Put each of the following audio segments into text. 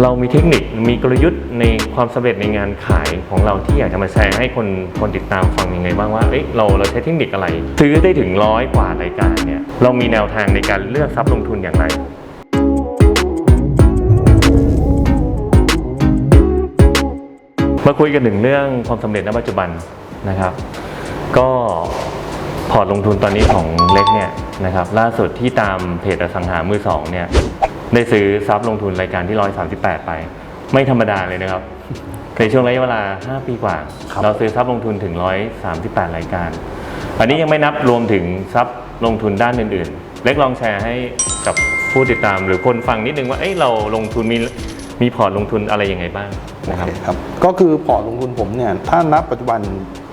เรามีเทคนิค มีกลยุทธ์ในความสำเร็จในงานขายของเราที่อยากจะมาแชร์ให้คนคนติดตามฟังยังไงบ้างว่าเอ้ยเราเราใช้เทคนิคอะไร ซื้อได้ถึงร้อยกว่ารายการเนี่ยเรามีแนวทางในการเลือกทรัพย์ลงทุนอย่างไรมาคุยกันถึงเรื่องความสำเร็จณปัจจุบันนะครับ ก็พอร์ตลงทุนตอนนี้ของเล็กเนี่ยนะครับล่าสุดที่ตามเพจอสังหามือสองเนี่ย ได้ซื้อทรัพย์ลงทุนรายการที่ 138 ไป ไม่ธรรมดาเลยนะครับในช่วงระยะเวลา 5 ปีกว่าครับเราซื้อทรัพย์ลงทุนถึง 138 รายการ อันนี้ยังไม่นับรวมถึงทรัพย์ลงทุนด้านอื่นๆ เล็กลองแชร์ให้กับผู้ติดตามหรือคนฟังนิดนึงว่าเอ้ยเราลงทุนมีมีพอร์ตลงทุนอะไรยังไงบ้างโอนะครับเคครับ ก็คือพอร์ตลงทุนผมเนี่ยถ้านับปัจจุบัน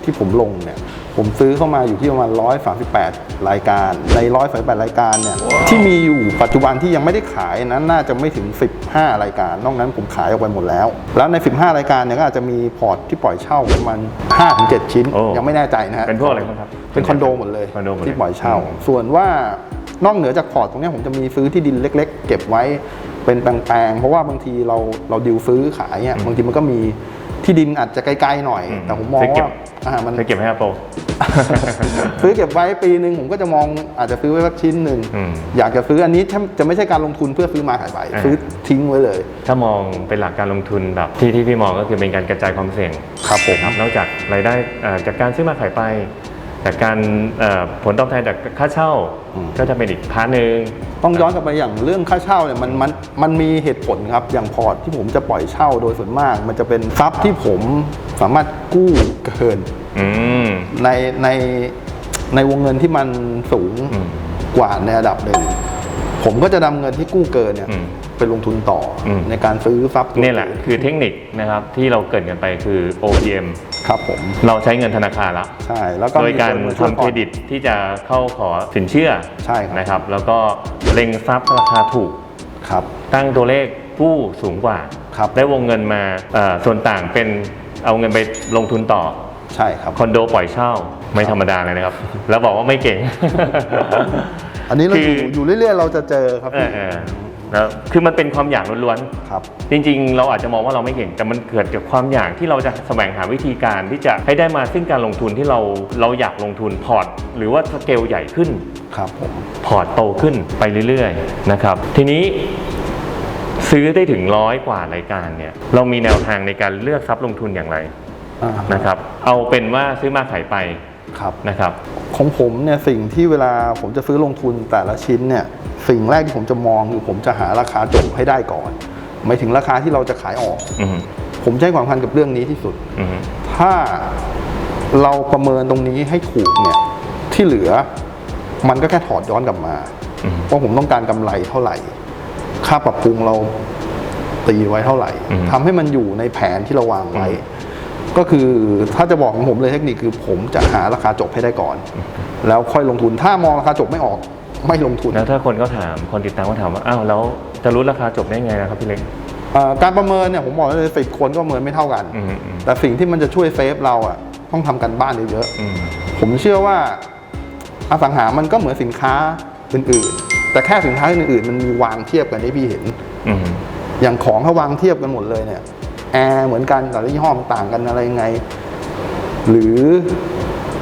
ที่ผมลงเนี่ย ผมซื้อเข้ามาอยู่ที่ประมาณ 138 รายการ ใน 138 รายการเนี่ย ที่มีอยู่ปัจจุบันที่ยังไม่ได้ขายนั้นน่าจะไม่ถึง 15 รายการ นอกนั้นผมขายออกไปหมดแล้ว แล้วใน 15 รายการเนี่ยก็อาจจะมีพอร์ตที่ปล่อยเช่าประมาณ5-7 ชิ้น โอ้ ยังไม่แน่ใจนะฮะ เป็นพวกอะไรบ้างครับ เป็นคอนโดหมดเลยคอนโดหมดเลยที่ปล่อยเช่าอืมส่วนว่านอกเหนือจากพอร์ตตรงเนี้ยผมจะมีซื้อที่ดินเล็ก ๆ เก็บไว้เป็นแปลงๆเพราะว่าบางทีเราเราดิวซื้อขายเนี่ยบางทีมันก็มีที่ดินอาจจะไกลๆหน่อยอืมแต่ผมมองซื้อเก็บ ว่าอ่ามันจะเก็บให้อาโป ซื้อเก็บไว้ปีหนึ่งผมก็จะมองอาจจะซื้อไว้สักชิ้นหนึ่งอืมอยากจะซื้ออันนี้ถ้าจะไม่ใช่การลงทุนเพื่อซื้อมาขายไปอ่าซื้อทิ้งไว้เลย ถ้ามองเป็นหลักการลงทุนแบบที่ที่พี่มองก็คือเป็นการกระจายความเสี่ยงครับผมนะครับนอกจากรายได้เอ่อจากการซื้อมาขายไปจากการเอ่อผลตอบแทนจากค่าเช่าอืมก็จะเป็นอีกพาร์ทหนึ่งต้องย้อนกลับไปอย่างเรื่องค่าเช่าเนี่ยมันมันมันมีเหตุผลครับอย่างพอร์ตที่ผมจะปล่อยเช่าโดยส่วนมาก มันจะเป็นทรัพย์ที่ผม สามารถกู้เกินอืมในในในวงเงินที่มันสูงอืมกว่าในระดับหนึ่งผมก็จะนำเงินที่กู้เกินเนี่ยอืมไปลงทุนต่ออมในการซื้อทรัพย์ตัวนี่แหละคือเทคนิคนะครับที่เราเกริดกันไปคือ OPM ครับผมเราใช้เงินธนาคารละใช่แล้วก็โดยการมีนมช่วยทำเครดิตที่จะเข้าขอสินเชื่อใช่ครับนะครับ แล้วก็เล็งทรัพย์ราคาถูกครับ ตั้งตัวเลขกู้สูงกว่าครับได้วงเงินมาเอ่อส่วนต่างเป็น เอาเงินไปลงทุนต่อใช่ครับ คอนโดปล่อยเช่าไม่ธรรมดาเลยนะครับ แล้วบอกว่าไม่เก่ง อันนี้เราคืออยู่อยู่เรื่อยๆ เราจะเจอครับเอพี่ อเออแล้วคือมันเป็นความอยากล้วนครับ ๆจริง ๆ เราอาจจะมองว่าเราไม่เก่งแต่มันเกิดจากความอยากที่เราจะแสวงหาวิธีการที่จะให้ได้มาซึ่งการลงทุนที่เราเราอยากลงทุนพอร์ต หรือว่าสเกลใหญ่ขึ้น ครับผม พอร์ตโตขึ้นไปเรื่อยๆนะครับ ทีนี้ ซื้อได้ถึงร้อยกว่ารายการเนี่ยเรามีแนวทางในการเลือกทรัพย์ลงทุนอย่างไรอ่านะครับ เอาเป็นว่าซื้อมาขายไปครับ นะครับ ของผมเนี่ยสิ่งที่เวลาผมจะซื้อลงทุนแต่ละชิ้นเนี่ยสิ่งแรกที่ผมจะมองคือผมจะหาราคาจบให้ได้ก่อนหมายถึงราคาที่เราจะขายออก อืมผมใช้ความสำคัญกับเรื่องนี้ที่สุด อืมถ้าเราประเมินตรงนี้ให้ถูกเนี่ยที่เหลือมันก็แค่ถอดย้อนกลับมาอืมว่าผมต้องการกำไรเท่าไหร่ ค่าปรับปรุงเราตีไว้เท่าไหร่อืมทำให้มันอยู่ในแผนที่เราวางไว้อืมก็คือถ้าจะบอกของผมเลยเทคนิคคือผมจะหาราคาจบให้ได้ก่อน แล้วค่อยลงทุนถ้ามองราคาจบไม่ออกไม่ลงทุนแล้วถ้าคนเขาถามคนติดตามเขาถามว่าอ้าวแล้วจะรู้ราคาจบได้ไงนะครับพี่เล็กเอ่อการประเมินเนี่ยผมบอกเลยสิบคนก็ประเมินไม่เท่ากันอืมอืมแต่สิ่งที่มันจะช่วยเซฟเราอะต้องทำกันบ้านเยอะๆอืมผมเชื่อว่าอสังหามันก็เหมือนสินค้าอื่นๆ แต่แค่สินค้าอื่นๆมันมีวางเทียบกันให้พี่เห็นอืมอย่างของเขาวางเทียบกันหมดเลยเนี่ยแอร์เหมือนกันแต่ละยี่ห้อมันต่างกันอะไรยังไง หรือ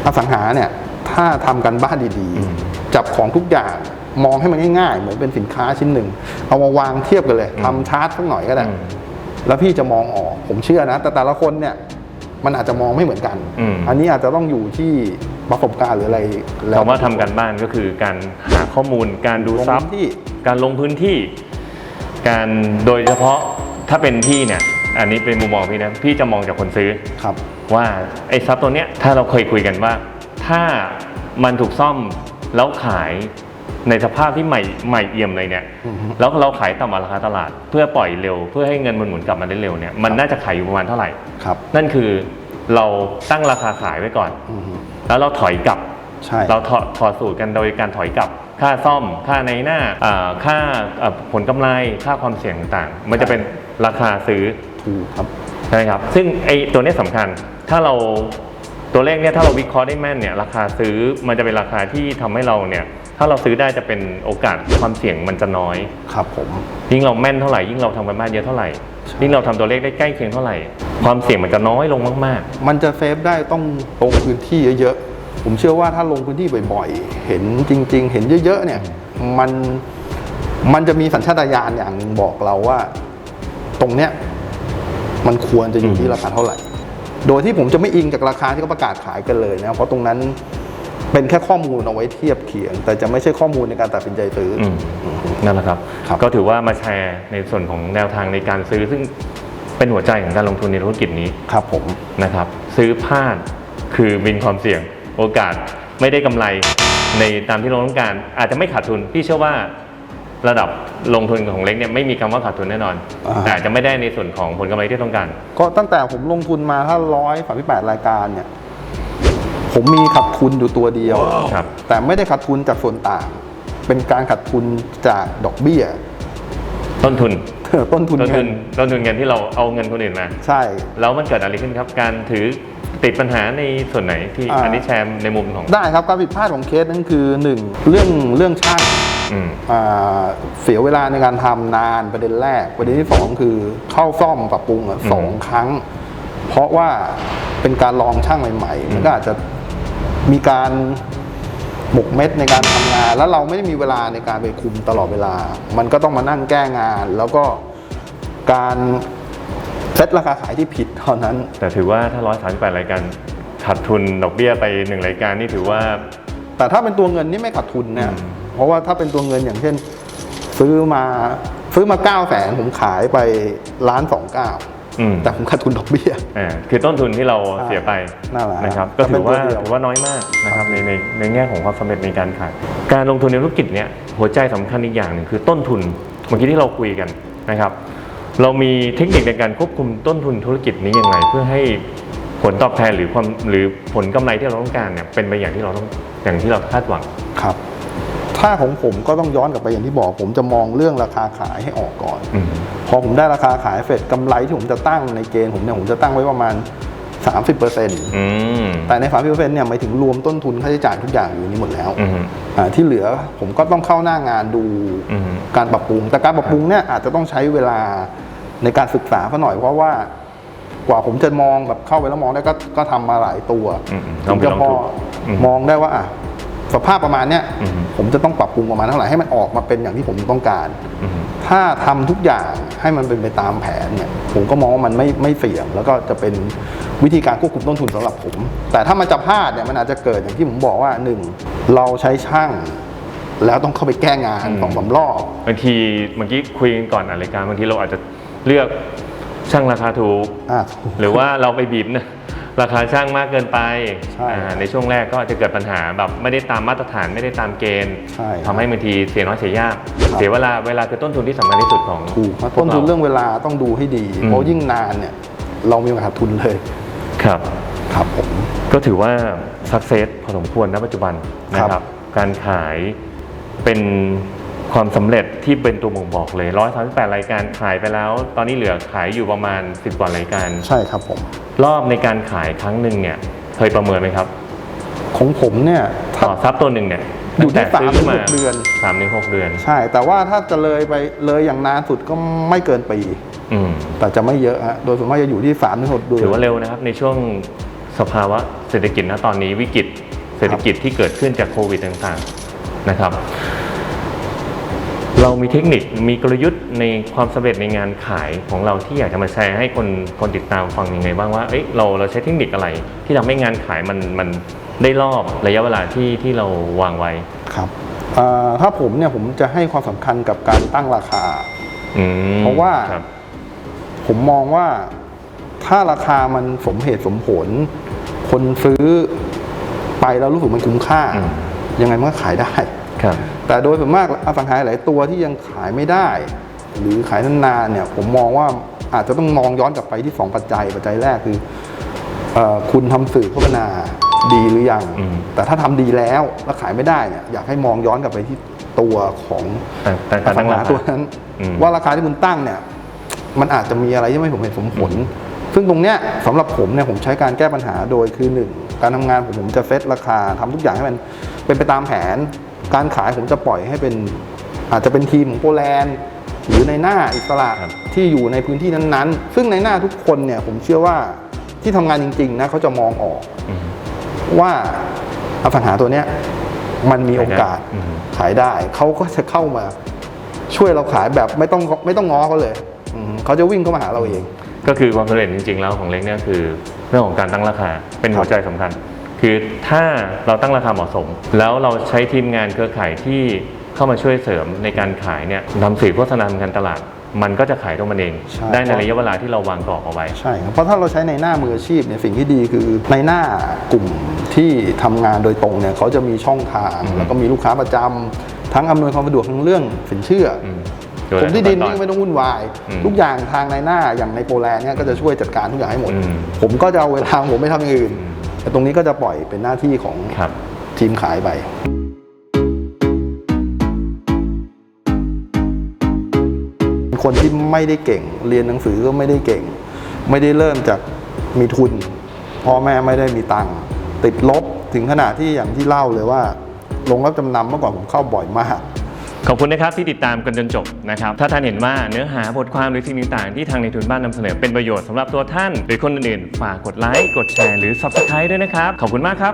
อสังหาเนี่ย ถ้าทำกันบ้านดีอืมๆจับของทุกอย่างมองให้มันง่ายๆ เหมือนเป็นสินค้าชิ้นหนึ่ง เอามาวางเทียบกันเลยทำชาร์ตสักหน่อยก็ได้อืมแล้วพี่จะมองออกผมเชื่อนะ แต่แต่ละคนเนี่ย มันอาจจะมองไม่เหมือนกันอืมอันนี้อาจจะต้องอยู่ที่ ประสบการณ์หรืออะไรแล้วคำว่าทำการบ้านก็คือการหาข้อมูล การดูลงทรัพย์ที่การลงพื้นที่ การโดยเฉพาะถ้าเป็นพี่เนี่ยอันนี้เป็นมุมมองพี่นะพี่จะมองจากคนซื้อครับ ว่าไอ้ทรัพย์ตัวเนี้ยถ้าเราเคยคุยกันว่า ถ้ามันถูกซ่อมแล้วขายในสภาพที่ใหม่ใหม่เอี่ยมเลยเนี่ยอือฮึแล้วเราขายต่ำกว่าราคาตลาด เพื่อปล่อยเร็ว เพื่อให้เงินมันหมุนกลับมาได้เร็วเนี่ยมันน่าจะขายอยู่ประมาณเท่าไหร่ครับ นั่นคือเราตั้งราคาขายไว้ก่อนอือฮึ แล้วเราถอยกลับ ใช่ เราถอดถอดสูตรกันโดยการถอยกลับ ค่าซ่อม ค่าในหน้าอ่าค่าเอ่อผลกำไร ค่าความเสี่ยงต่างๆ มันจะเป็นราคาซื้อ ถูกครับ ใช่ไหมครับ ซึ่งไอ้ตัวเนี้ยสำคัญ ถ้าเราตัวเลขเนี่ยถ้าเราวิเคราะห์ได้แม่นเนี่ยราคาซื้อมันจะเป็นราคาที่ทำให้เราเนี่ยถ้าเราซื้อได้จะเป็นโอกาสความเสี่ยงมันจะน้อย ครับผม ยิ่งเราแม่นเท่าไหร่ยิ่งเราทำกันบ้านเยอะเท่าไหร่ใช่ ยิ่งเราทำตัวเลขได้ใกล้เคียงเท่าไหร่ ความเสี่ยงมันจะน้อยลงมากมันจะเซฟได้ต้องลงพื้นที่เยอะๆ ผมเชื่อว่าถ้าลงพื้นที่บ่อยๆ เห็นจริง ๆ เห็นเยอะๆ เนี่ย มันมันจะมีสัญชาตญาณอย่างหนึ่งบอกเราว่า ตรงเนี้ยมันควรจะอยู่ที่ราคาเท่าไหร่ โดยที่ผมจะไม่อิงจากราคาที่เขาประกาศขายกันเลยนะ เพราะตรงนั้น เป็นแค่ข้อมูลเอาไว้เทียบเคียง แต่จะไม่ใช่ข้อมูลในการตัดสินใจซื้อๆออืมนั่นแหละครับ ครับ ก็ถือว่ามาแชร์ในส่วนของแนวทางในการซื้อ ซึ่งเป็นหัวใจของการลงทุนในธุรกิจนี้ครับผม นะครับ ซื้อพลาดคือบินความเสี่ยง โอกาสไม่ได้กำไรในตามที่เราต้องการ อาจจะไม่ขาดทุน พี่เชื่อว่าระดับลงทุนของเล็กเนี่ยไม่มีคำว่าขาดทุนแน่นอน อ่า แต่อาจจะไม่ได้ในส่วนของผลกำไรที่ต้องการ ก็ตั้งแต่ผมลงทุนมาถ้าร้อยสามสิบแปดรายการเนี่ย ผมมีขาดทุนอยู่ตัวเดียว ครับ แต่ไม่ได้ขาดทุนจากส่วนต่าง เป็นการขาดทุนจากดอกเบี้ย ต้นทุน ต้นทุนต้นเงิทุนนต้นทุนเงินที่เราเอาเงินคนอื่นมา ใช่ แล้วมันเกิดอะไรขึ้นครับ การถือติดปัญหาในส่วนไหนที่อ่า อันนี้แชร์ในมุมของได้ครับการผิดพลาดของเคสนั้นคือหนึ่งเรื่องเรื่องช่างอืม อ่าเสียเวลาในการทำนานประเด็นแรก ประเด็นที่สองคือเข้าซ่อมปรับปรุงอะอืมสองครั้ง เพราะว่าเป็นการลองช่างใหม่ ๆ มันก็อาจจะ มีการหมกเม็ดในการทำงาน แล้วเราไม่ได้มีเวลาในการไปคุมตลอดเวลา มันก็ต้องมานั่งแก้งาน แล้วก็การเซตราคาขายที่ผิดเท่านั้น แต่ถือว่าถ้า138รายการขาดทุนดอกเบี้ยไปหนึ่งรายการนี่ถือว่า แต่ถ้าเป็นตัวเงินนี่ไม่ขาดทุนนะอืมเพราะว่าถ้าเป็นตัวเงินอย่างเช่น ซื้อมาซื้อมา9 0 0แสนผมขายไปล้านสองเก้า อืม แต่ผมขาดทุนดอกเบี้ย อ่าคือต้นทุนที่เราเสียไปนั่นแหละนะครับก็ก็เป็ถืนอว่าตัวเดียวถือว่าน้อยมากนะครับในในในแง่ของความสำเร็จในการขายการลงทุนในธุรกิจเนี่ยหัวใจสำคัญอีกอย่างหนึ่งคือต้นทุนเมื่อกี้ที่เราคุยกันนะครับ เรามีเทคนิคในการควบคุมต้นทุนธุรกิจนี้ยังไงเพื่อให้ผลตอบแทนหรือความหรือผลกำไรที่เราต้องการเนี่ยเป็นไปอย่างที่เราต้องอย่างที่เราคาดหวัง ครับ ถ้าของผมก็ต้องย้อนกลับไปอย่างที่บอก ผมจะมองเรื่องราคาขายให้ออกก่อนอืมพอผมได้ราคาขายเสร็จกำไรที่ผมจะตั้งในเกณฑ์ผมเนี่ยผมจะตั้งไว้ประมาณ 30%อืมแต่ใน 30%เนี่ยหมายถึงรวมต้นทุนค่าใช้จ่ายทุกอย่างอยู่ในนี้หมดแล้วอืมอ่าที่เหลือผมก็ต้องเข้าหน้างานดูอืมการปรับปรุง แต่การปรับปรุงเนี่ยอาจจะต้องใช้เวลาในการศึกษาเขาหน่อยเพราะว่ากว่าผมจะมองแบบเข้าไปแล้วมองได้ก็ก็ทำมาหลายตัวอืมอืมผมจะลองพผิอดลองถูกอืมมองได้ว่าอะ สภาพประมาณเนี้ยอืมผมจะต้องปรับปรุงประมาณเท่าไหร่ให้มันออกมาเป็นอย่างที่ผมต้องการ อืม ถ้าทำทุกอย่างให้มันเป็นไปตามแผนเนี่ยผมก็มองว่ามันไม่ไม่เสี่ยง แล้วก็จะเป็นวิธีการควบคุมต้นทุนสำหรับผม แต่ถ้ามันจะพลาดเนี่ยมันอาจจะเกิดอย่างที่ผมบอกว่าหนึ่งเราใช้ช่างแล้วต้องเข้าไปแก้งานอืม สองสามรอบบางทีเมื่อกี้คุยกันก่อนอ่านรายการบางทีเราอาจจะเลือกช่างราคาถูก อะ หรือว่าเราไปบีบนะ ราคาช่างมากเกินไปใช่อ่าในช่วงแรกก็อาจจะเกิดปัญหาแบบไม่ได้ตามมาตรฐานไม่ได้ตามเกณฑ์ใช่ทำให้บางทีเสียน้อยเสียยากครับเสียเวลาเวลาคือต้นทุนที่สำคัญที่สุดของถูกครับพวต้กนทุนเรื่องเวลาต้องดูให้ดีอืมเพราะยิ่งนานเนี่ยเรามีโอกาสขาดทุนเลยครับ ครับผม ก็ถือว่าสักเซสพอสมควรณปัจจุบันนะคครัรับบการขายเป็น ความสำเร็จที่เป็นตัวบ่งบอกเลย 138 รายการขายไปแล้ว ตอนนี้เหลือขายอยู่ประมาณ 10กว่ารายการใช่ครับผม รอบในการขายครั้งหนึ่งเนี่ยเคยประเมินไหมครับ ของผมเนี่ยถ้าต่อทรัพย์ตัวหนึ่งเนี่ยอยู่ที่ตั้งแต่ซื้สามถึงหกเดือนสามถึงหกเดือน ใช่ แต่ว่าถ้าจะเลยไปเลยอย่างนานสุดก็ไม่เกินปีอืมแต่จะไม่เยอะฮะโดยส่วนมากจะอยู่ที่สามถึงหกเดือนถือว่าเร็วนะครับ ในช่วงสภาวะเศรษฐกิจนะตอนนี้วิกฤตเศรษฐกิจที่เกิดขึ้นจากโควิดต่างๆนะครับ เรามีเทคนิคมีกลยุทธ์ในความสำเร็จในงานขายของเราที่อยากจะมาแชร์ให้คนคนติดตามฟังยังไงบ้างว่าเอ้ยเราเราใช้เทคนิคอะไร ที่ทำให้งานขายมันมันได้รอบระยะเวลาที่ที่เราวางไว้ครับอ่าถ้าผมเนี่ยผมจะให้ความสำคัญกับการตั้งราคาอืมเพราะว่าครับผมมองว่าถ้าราคามันสมเหตุสมผล คนซื้อไปแล้วรู้สึกมันคุ้มค่าอืมยังไงมันก็ขายได้ครับ แต่โดยส่วนมากอสังหาหลายตัวที่ยังขายไม่ได้ หรือขายนานๆเนี่ยผมมองว่าอาจจะต้องมองย้อนกลับไปที่สองปัจจัย ปัจจัยแรกคือเออคุณทำสื่อโฆษณาดีหรือยังอืมแต่ถ้าทำดีแล้วแล้วขายไม่ได้เนี่ยอยากให้มองย้อนกลับไปที่ตัวของแต่แต่อการสัตั้งงหาราคาตัวนั้นอืมว่าราคาที่คุณตั้งเนี่ยมันอาจจะมีอะไรที่ไม่สมเหตุสมผล ซึ่งตรงเนี้ยสำหรับผมเนี่ยผมใช้การแก้ปัญหาโดยคือหนึ่งการทำงานผมผมจะเซตราคาทำทุกอย่างให้มันเป็นไปตามแผน การขายผมจะปล่อยให้เป็นอาจจะเป็นทีมของโปแลนด์ หรือในหน้าอิสระครับที่อยู่ในพื้นที่นั้นๆ ซึ่งในหน้าทุกคนเนี่ยผมเชื่อว่าที่ทำงานจริงๆนะเขาจะมองออกอืมว่าอสังหาตัวเนี้ยมันมีโอกาสอืมขายได้ เขาก็จะเข้ามาช่วยเราขายแบบไม่ต้องไม่ต้องง้อเขาเลยอืมเขาจะวิ่งเข้ามาหาเราเอง ก็คือความสำเร็จจริง ๆ แล้วของเล็กเนี่ยคือ เรื่องของการตั้งราคาเป็นหัวใจสำคัญ คือถ้าเราตั้งราคาเหมาะสม แล้วเราใช้ทีมงานเครือข่ายที่เข้ามาช่วยเสริมในการขายเนี่ยทำสื่อโฆษณาทางการตลาด มันก็จะขายตัวมันเอง ใช่ ได้ในระยะเวลาที่เราวางกรอบเอาไว้ ใช่ครับเพราะถ้าเราใช้ในหน้ามืออาชีพเนี่ยสิ่งที่ดีคือในหน้ากลุ่มที่ทำงานโดยตรงเนี่ยเขาจะมีช่องทางอืมแล้วก็มีลูกค้าประจำทั้งอำนวยความสะดวกทั้งเรื่องสินเชื่อออืมผมที่ดินโดยนี่ไม่ต้องวุ่นวาย อืมทุกอย่างทางในหน้าอย่างในโปแลนด์เนี่ยก็จะช่วยจัดการทุกอย่างให้หมด อืมผมก็จะเอาเวลาของผมไม่ทำอย่างอื่น อืม แต่ตรงนี้ก็จะปล่อยเป็นหน้าที่ของครับทีมขายไปคนที่ไม่ได้เก่ง เรียนหนังสือก็ไม่ได้เก่ง ไม่ได้เริ่มจากมีทุนพ่อแม่ไม่ได้มีตังค์ติดลบถึงขนาดที่อย่างที่เล่าเลยว่าลงรับจำนำเมื่อก่อนผมเข้าบ่อยมาก ขอบคุณนะครับที่ติดตามกันจนจบนะครับถ้าท่านเห็นว่าเนื้อหาบทความหรือสิ่งต่างๆ ที่ทางในทุนบ้านนำเสนอเป็นประโยชน์สำหรับตัวท่าน หรือคนอื่นๆฝากกดไลค์กดแชร์หรือ Subscribe ด้วยนะครับ ขอบคุณมากครับ